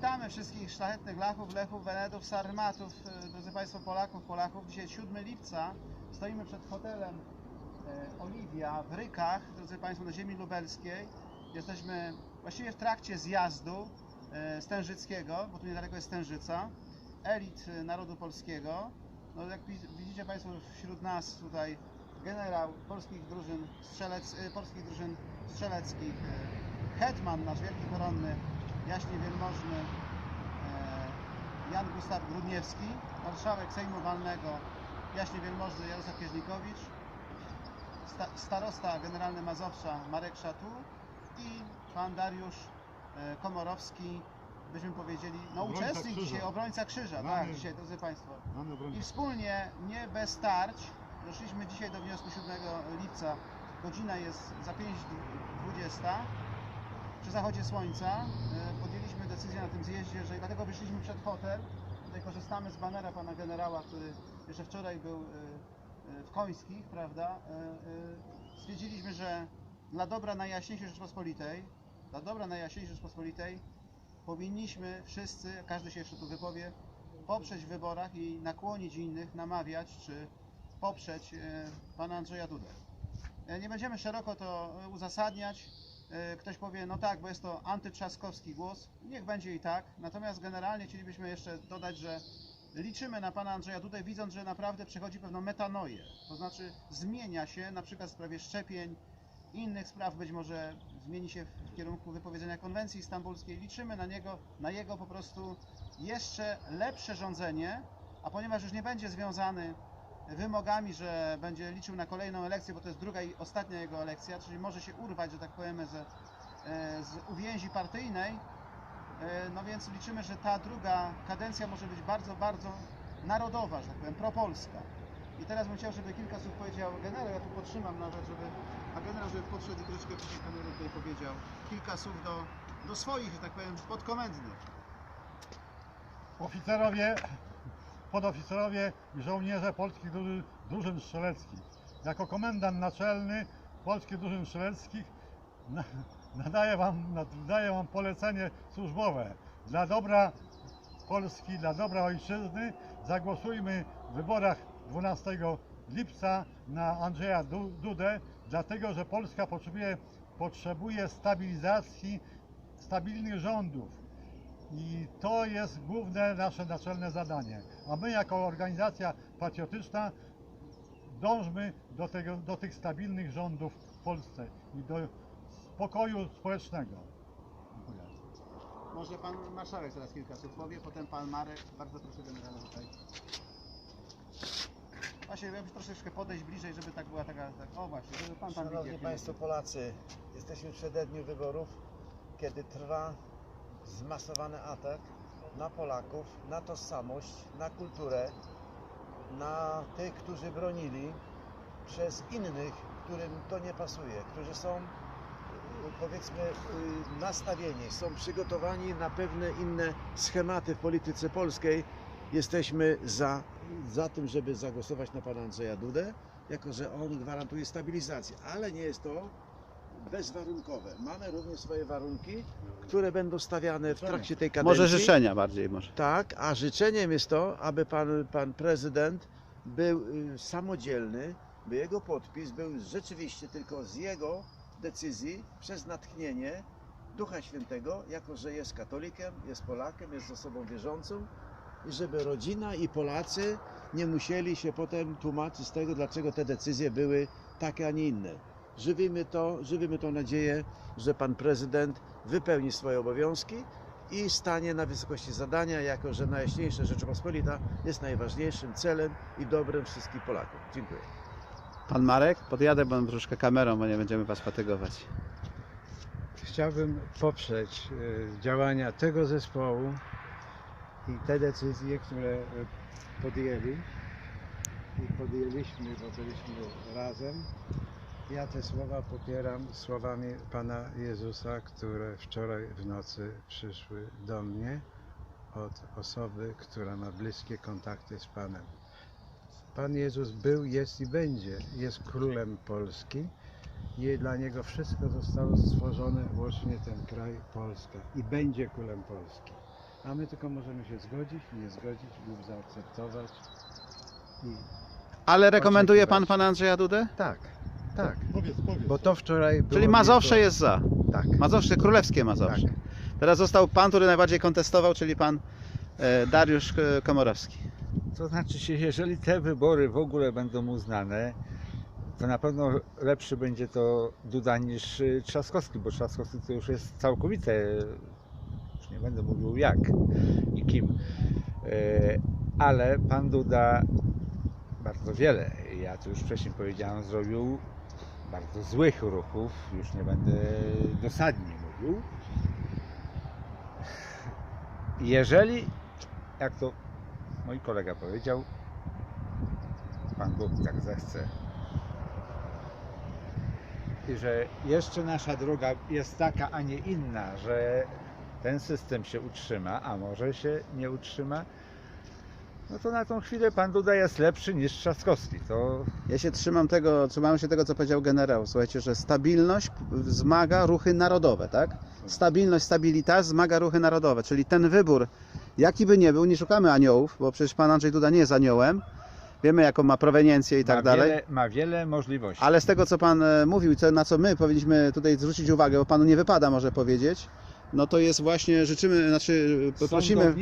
Witamy wszystkich szlachetnych Lachów, Lechów, Wenedów, Sarmatów, e, drodzy Państwo Polaków, Polaków. Dzisiaj 7 lipca, stoimy przed hotelem e, Oliwia w Rykach, drodzy Państwo, na ziemi lubelskiej. Jesteśmy właściwie w trakcie zjazdu e, Stężyckiego, bo tu niedaleko jest Stężyca, elit narodu polskiego. No, jak wi- widzicie Państwo wśród nas tutaj generał polskich drużyn, strzelec, polskich drużyn strzeleckich, hetman nasz wielki koronny, jaśnie wielmożny e, Jan Gustaw Grudniewski, marszałek Sejmu Walnego jaśnie wielmożny Jarosław Kieżnikowicz, sta, starosta generalny Mazowsza Marek Szatu i pan Dariusz e, Komorowski, byśmy powiedzieli, no Obrońca uczestnik krzyża. dzisiaj, obrońca krzyża, tak, Mamy- dzisiaj drodzy Państwo. I wspólnie, nie bez starć, doszliśmy dzisiaj do wniosku 7 lipca. Godzina jest za 5.20. Przy zachodzie słońca e, podjęliśmy decyzję na tym zjeździe, że dlatego wyszliśmy przed hotel. Tutaj korzystamy z banera pana generała, który jeszcze wczoraj był e, e, w Końskich, prawda? Stwierdziliśmy, że dla dobra Najjaśniejszej Rzeczpospolitej, dla dobra Najjaśniejszej Rzeczpospolitej powinniśmy wszyscy, każdy się jeszcze tu wypowie, poprzeć w wyborach i nakłonić innych, namawiać czy poprzeć pana Andrzeja Dudę. Nie będziemy szeroko to uzasadniać. E, Ktoś powie, no tak, bo jest to antyczaskowski głos. Niech będzie i tak. Natomiast generalnie chcielibyśmy jeszcze dodać, że liczymy na pana Andrzeja Dudę, widząc, że naprawdę przechodzi pewną metanoję. To znaczy zmienia się na przykład w sprawie szczepień, innych spraw być może zmieni się w kierunku wypowiedzenia konwencji stambulskiej. Liczymy na niego, na jego po prostu jeszcze lepsze rządzenie, a ponieważ już nie będzie związany wymogami, że będzie liczył na kolejną elekcję, bo to jest druga i ostatnia jego elekcja, czyli może się urwać, że tak powiemy, z, e, z uwięzi partyjnej, E, no więc liczymy, że ta druga kadencja może być bardzo, bardzo narodowa, że tak powiem, propolska. I teraz bym chciał, żeby kilka słów powiedział generał, ja tu potrzymam nawet, żeby, a generał, żeby podszedł i troszkę przy kamerę tutaj powiedział kilka słów do, do swoich, że tak powiem, podkomendnych. Oficerowie, podoficerowie i żołnierze polskich drużyn, drużyn strzeleckich. Jako komendant naczelny polskich drużyn strzeleckich na- nadaję wam, nadaję wam polecenie służbowe. Dla dobra Polski, dla dobra ojczyzny zagłosujmy w wyborach 12 lipca na Andrzeja Du- Dudę, dlatego że Polska potrzebuje, potrzebuje stabilizacji, stabilnych rządów. I to jest główne nasze naczelne zadanie. A my jako organizacja patriotyczna dążmy do, tego, do tych stabilnych rządów w Polsce i do spokoju społecznego. Dziękuję. Może pan marszałek teraz kilka słów powie, potem pan Marek. Bardzo proszę generała tutaj. Właśnie, ja bym troszeczkę podejść bliżej, żeby tak była taka, tak, o właśnie, żeby pan tam Szanowni widział. Państwo Polacy, jesteśmy w przededniu wyborów, kiedy trwa zmasowany atak na Polaków, na tożsamość, na kulturę, na tych, którzy bronili przez innych, którym to nie pasuje, którzy są y, powiedzmy y, nastawieni, są przygotowani na pewne inne schematy w polityce polskiej. Jesteśmy za, za tym, żeby zagłosować na pana Andrzeja Dudę, jako że on gwarantuje stabilizację, ale nie jest to bezwarunkowe. Mamy również swoje warunki, które będą stawiane w trakcie tej kadencji. Może życzenia bardziej może. Tak, a życzeniem jest to, aby pan, pan prezydent był y, samodzielny, by jego podpis był rzeczywiście tylko z jego decyzji, przez natchnienie Ducha Świętego, jako że jest katolikiem, jest Polakiem, jest osobą wierzącą i żeby rodzina i Polacy nie musieli się potem tłumaczyć z tego, dlaczego te decyzje były takie, a nie inne. Żywimy to, żywimy tą nadzieję, że pan prezydent wypełni swoje obowiązki i stanie na wysokości zadania, jako że Najjaśniejsza Rzeczypospolita jest najważniejszym celem i dobrem wszystkich Polaków. Dziękuję. Pan Marek? Podjadę pan troszkę kamerą, bo nie będziemy was fatygować. Chciałbym poprzeć e, działania tego zespołu i te decyzje, które e, podjęli i podjęliśmy, bo byliśmy razem. Ja te słowa popieram słowami Pana Jezusa, które wczoraj w nocy przyszły do mnie od osoby, która ma bliskie kontakty z Panem. Pan Jezus był, jest i będzie. Jest królem Polski i dla Niego wszystko zostało stworzone, łącznie ten kraj Polska i będzie królem Polski. A my tylko możemy się zgodzić, nie zgodzić lub zaakceptować. I Ale rekomenduje pan Oczekiwać. pana Andrzeja Dudę? tak, tak. Powiedz, powiedz. Bo to wczoraj było Czyli Mazowsze to- jest za. Tak, Mazowsze, królewskie Mazowsze. tak. Teraz został pan, który najbardziej kontestował, czyli pan e, Dariusz e, Komorowski. To znaczy się, jeżeli te wybory w ogóle będą uznane, to na pewno lepszy będzie to Duda niż y, Trzaskowski, bo Trzaskowski to już jest całkowite, już nie będę mówił jak i kim, E, ale pan Duda bardzo wiele, ja to już wcześniej powiedziałem, zrobił bardzo złych ruchów, już nie będę dosadnie mówił. Jeżeli, jak to mój kolega powiedział, Pan Bóg tak zechce. I że jeszcze nasza droga jest taka, a nie inna, że ten system się utrzyma, a może się nie utrzyma, no to na tą chwilę Pan Duda jest lepszy niż Trzaskowski. To Ja się trzymam tego, trzymam się tego, co powiedział generał. Słuchajcie, że stabilność wzmaga ruchy narodowe, tak? Stabilność, stabilitas wzmaga ruchy narodowe, czyli ten wybór, jaki by nie był, nie szukamy aniołów, bo przecież pan Andrzej Duda nie jest aniołem. Wiemy, jaką ma proweniencję i tak ma, dalej. Wiele, ma wiele możliwości. Ale z tego, co Pan e, mówił, co, na co my powinniśmy tutaj zwrócić uwagę, bo Panu nie wypada może powiedzieć, no to jest właśnie, życzymy, znaczy prosimy,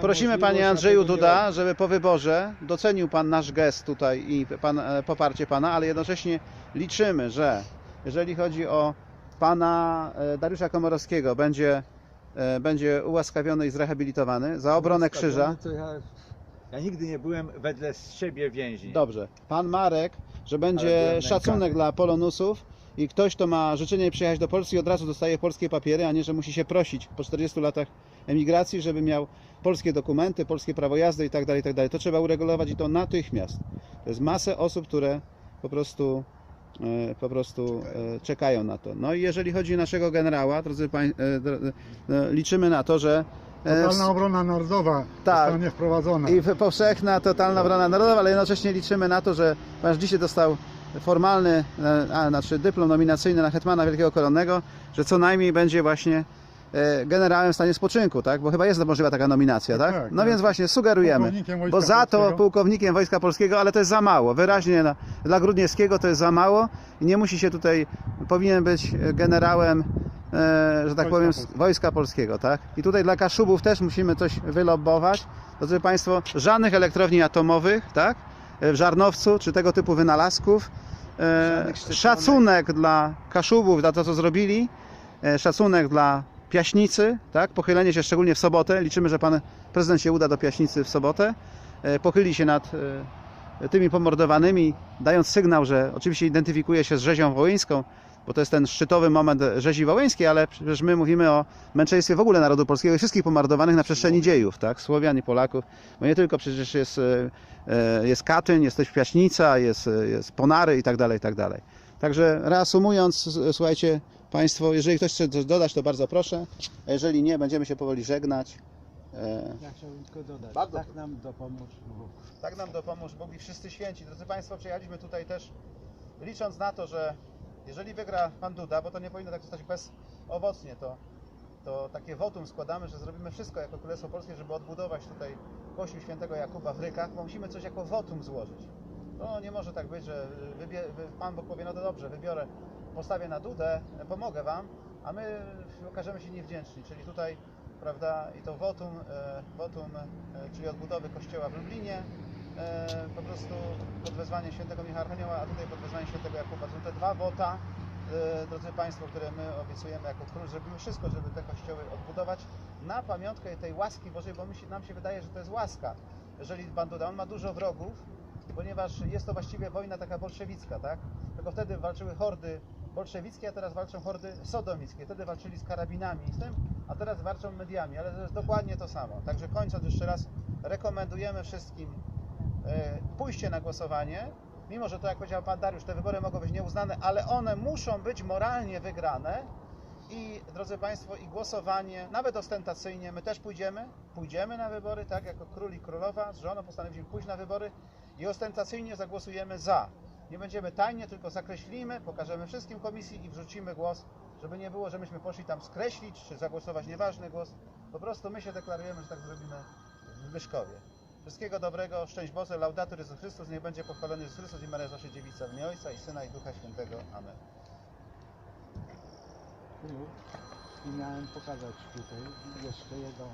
prosimy Panie Andrzeju Duda, żeby po wyborze docenił Pan nasz gest tutaj i pan, e, poparcie Pana, ale jednocześnie liczymy, że jeżeli chodzi o Pana e, Dariusza Komorowskiego, będzie, e, będzie ułaskawiony i zrehabilitowany za obronę krzyża. Ja, ja nigdy nie byłem wedle siebie więźni. Dobrze. Pan Marek, że będzie szacunek dla polonusów i ktoś, kto ma życzenie przyjechać do Polski, od razu dostaje polskie papiery, a nie, że musi się prosić po 40 latach emigracji, żeby miał polskie dokumenty, polskie prawo jazdy i tak dalej, i tak dalej. To trzeba uregulować i to natychmiast. To jest masę osób, które po prostu e, po prostu e, czekają na to. No i jeżeli chodzi o naszego generała, drodzy Państwo, liczymy na to, że e, Totalna obrona narodowa Tak. zostanie wprowadzona. i powszechna, totalna obrona narodowa, ale jednocześnie liczymy na to, że ponieważ dzisiaj dostał formalny, a, znaczy dyplom nominacyjny na Hetmana Wielkiego Koronnego, że co najmniej będzie właśnie e, generałem w stanie spoczynku, tak? Bo chyba jest możliwa taka nominacja, tak? Tak, No tak. więc właśnie sugerujemy. Bo za to Polskiego. pułkownikiem Wojska Polskiego, ale to jest za mało. Wyraźnie na, dla Grudniewskiego to jest za mało i nie musi się tutaj, powinien być generałem, e, że tak Wojska powiem, Polskiego. Wojska Polskiego, tak? I tutaj dla Kaszubów też musimy coś wylobbować. Drodzy Państwo, żadnych elektrowni atomowych, tak? E, W Żarnowcu, czy tego typu wynalazków. E, szacunek dla Kaszubów, za to, co zrobili. E, szacunek dla Piaśnicy, tak? Pochylenie się szczególnie w sobotę. Liczymy, że pan prezydent się uda do Piaśnicy w sobotę. E, Pochyli się nad tymi pomordowanymi, dając sygnał, że oczywiście identyfikuje się z rzezią wołyńską, bo to jest ten szczytowy moment rzezi wołyńskiej, ale przecież my mówimy o męczeństwie w ogóle narodu polskiego i wszystkich pomordowanych na przestrzeni dziejów, tak? Słowian i Polaków, bo nie tylko przecież jest, e, e, jest Katyń, jest też Piaśnica, jest, e, jest Ponary i tak dalej, i tak dalej. Także reasumując, słuchajcie Państwo, jeżeli ktoś chce coś dodać, to bardzo proszę, a jeżeli nie, będziemy się powoli żegnać. Ja chciałbym tylko dodać, Bardzo. tak nam dopomóż Bóg. Tak nam dopomóż Bóg i wszyscy święci. Drodzy Państwo, przyjechaliśmy tutaj też licząc na to, że jeżeli wygra Pan Duda, bo to nie powinno tak zostać bezowocnie, to, to takie wotum składamy, że zrobimy wszystko jako Królestwo Polskie, żeby odbudować tutaj Kościół Świętego Jakuba w Rykach, bo musimy coś jako wotum złożyć. No nie może tak być, że Pan Bóg powie, no to dobrze, wybiorę, postawię na Dudę, pomogę Wam, a my okażemy się niewdzięczni, czyli tutaj, prawda, i to wotum, e, wotum e, czyli odbudowy Kościoła w Lublinie, e, po prostu pod wezwaniem świętego Michała Archanioła, a tutaj pod wezwaniem świętego Jakuba. To są te dwa wota, e, drodzy Państwo, które my obiecujemy jako król, zrobimy wszystko, żeby te kościoły odbudować na pamiątkę tej łaski Bożej, bo się, nam się wydaje, że to jest łaska. Jeżeli Pan Duda, on ma dużo wrogów, ponieważ jest to właściwie wojna taka bolszewicka, tak? Tylko wtedy walczyły hordy bolszewickie, a teraz walczą hordy sodomickie. Wtedy walczyli z karabinami z tym, a teraz walczą mediami, ale to jest dokładnie to samo. Także kończąc jeszcze raz, rekomendujemy wszystkim pójście na głosowanie, mimo że to jak powiedział Pan Dariusz, te wybory mogą być nieuznane, ale one muszą być moralnie wygrane i drodzy Państwo, i głosowanie, nawet ostentacyjnie, my też pójdziemy, pójdziemy na wybory, tak, jako król i królowa z żoną postanowiliśmy pójść na wybory i ostentacyjnie zagłosujemy za. Nie będziemy tajnie, tylko zakreślimy, pokażemy wszystkim komisji i wrzucimy głos, Żeby nie było, że myśmy poszli tam skreślić, czy zagłosować nieważny głos. Po prostu my się deklarujemy, że tak zrobimy w Myszkowie. Wszystkiego dobrego, szczęść Boże, laudator Jezus Chrystus, niech będzie pochwalony Jezus Chrystus i Maria zawsze dziewica w imię Ojca i Syna i Ducha Świętego. Amen. I miałem pokazać tutaj jeszcze jedną